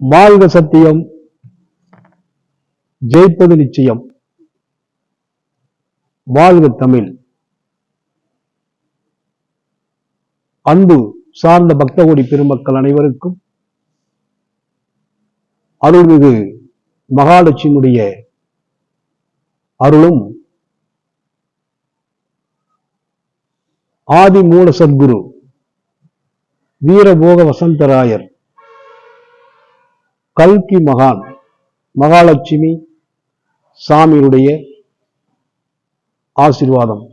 வாழ்க சத்தியம். ஜெயிப்பது நிச்சயம். வாழ்க தமிழ். அன்பு சார்ந்த பக்தகோடி பெருமக்கள் அனைவருக்கும் அருள்மிகு மகாலட்சுமியுடைய அருளும் ஆதி மூல சத்குரு வீரபோக வசந்தராயர் கல்கி மகான் மகாலட்சுமி சாமியுடைய ஆசிர்வாதம்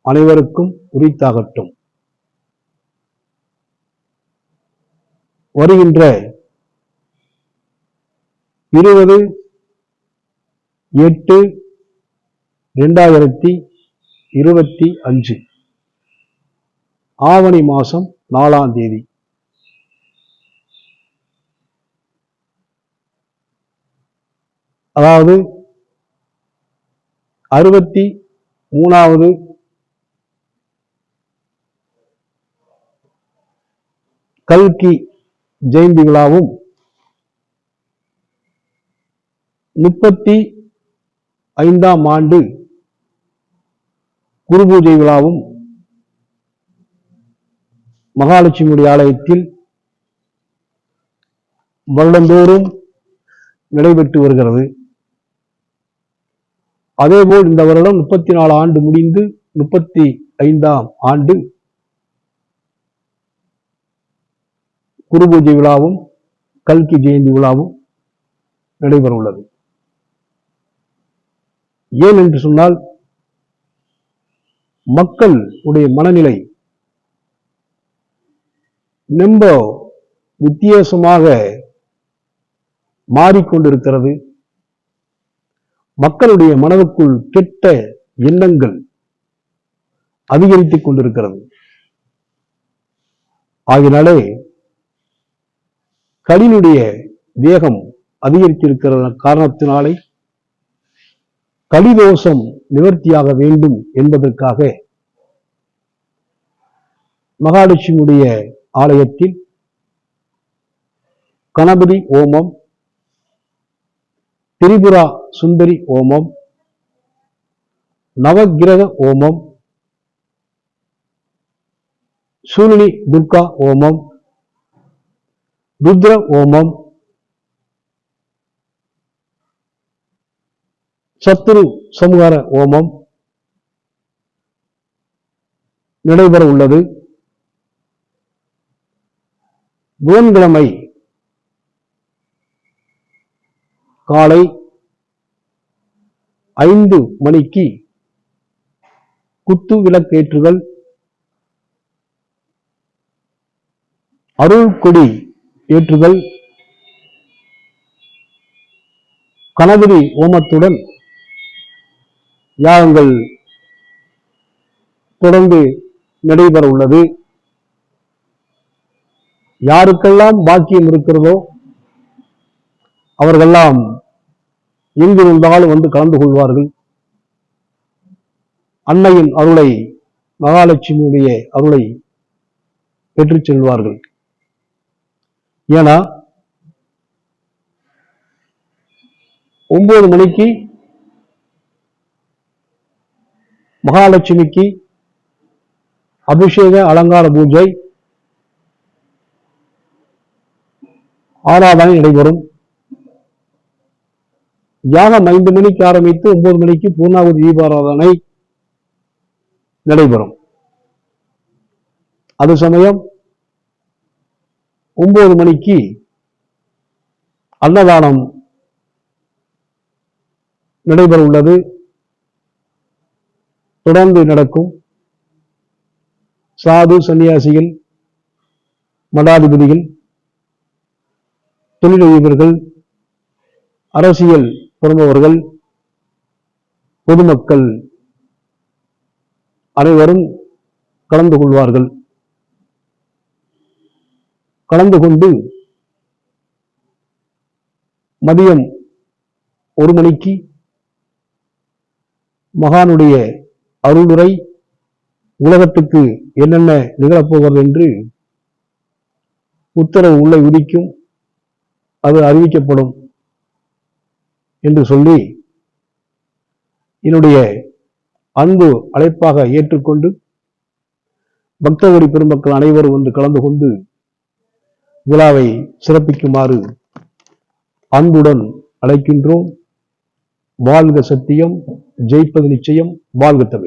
அனைவருக்கும் உரித்தாகட்டும். வருகின்ற இருபது எட்டு ரெண்டாயிரத்தி இருபத்தி அஞ்சு ஆவணி மாதம் நாலாம் தேதி. அதாவது அறுபத்தி மூணாவது கல்கி ஜெயந்தி விழாவும் முப்பத்தி ஐந்தாம் ஆண்டு குரு பூஜை விழாவும் மகாலட்சுமியுடைய ஆலயத்தில் வருடந்தோறும் நடைபெற்று வருகிறது. அதேபோல் இந்த வருடம் முப்பத்தி நாலு ஆண்டு முடிந்து முப்பத்தி ஐந்தாம் ஆண்டு குரு பூஜை விழாவும் கல்கி ஜெயந்தி விழாவும் நடைபெற உள்ளது ஏன் என்று சொன்னால் மக்கள் உடைய மனநிலை ரொம்ப வித்தியாசமாக மாறிக்கொண்டிருக்கிறது. மக்களுடைய மனதுக்குள் கெட்ட எண்ணங்கள் அதிகரித்துக் கொண்டிருக்கிறது. ஆகினாலே களினுடைய வேகம் அதிகரித்திருக்கிற காரணத்தினாலே கலிதோஷம் நிவர்த்தியாக வேண்டும் என்பதற்காக மகாலட்சுமியுடைய ஆலயத்தில் கணபதி ஓமம் திரிபுரா சுந்தரி ஓமம் நவகிரக ஓமம் சூலினி துர்கா ஓமம் ருத்ர ஓமம் சத்துரு சமூகார ஓமம் நடைபெற உள்ளது புதன்கிழமை காலை ஐந்து மணிக்கு குத்து விளக்கேற்றுதல். அருள் கொடி ஏற்றுதல். கணபதி ஓமத்துடன் யாகங்கள் தொடர்ந்து நடைபெற உள்ளது யாருக்கெல்லாம் பாக்கியம் இருக்கிறதோ அவர்களெல்லாம் எங்கிருந்தாலும் வந்து கலந்து கொள்வார்கள். அன்னையின் அருளை மகாலட்சுமியுடைய அருளை பெற்றுச் செல்வார்கள். ஏன்னா ஒன்பது மணிக்கு மகாலட்சுமிக்கு அபிஷேக அலங்கார பூஜை ஆராதனை நடைபெறும். யாகம் ஐந்து மணிக்கு ஆரம்பித்து ஒன்பது மணிக்கு பூர்ணாகுதி தீபாராதனை நடைபெறும். அது சமயம் ஒன்பது மணிக்கு அன்னதானம் நடைபெற உள்ளது. தொடர்ந்து நடக்கும். சாது சன்னியாசிகள் மடாதிபதிகள் தொழிலதிபர்கள் அரசியல் பெறுபவர்கள் பொதுமக்கள் அனைவரும் கலந்து கொள்வார்கள். கலந்து கொண்டு மதியம் ஒரு மணிக்கு மகானுடைய அருளுரை உலகத்துக்கு என்னென்ன நிகழப்போகிறது என்று உத்தரவு உள்ளே விதிக்கும் அது அறிவிக்கப்படும். என்று சொல்லி என்னுடைய அன்பு அழைப்பாக ஏற்றுக்கொண்டு பக்தகோடி பெருமக்கள் அனைவரும் வந்து கலந்து கொண்டு விழாவை சிறப்பிக்குமாறு அன்புடன் அழைக்கின்றோம். வாழ்க சத்தியம் ஜெயிப்பது நிச்சயம் வாழ்க தமிழ்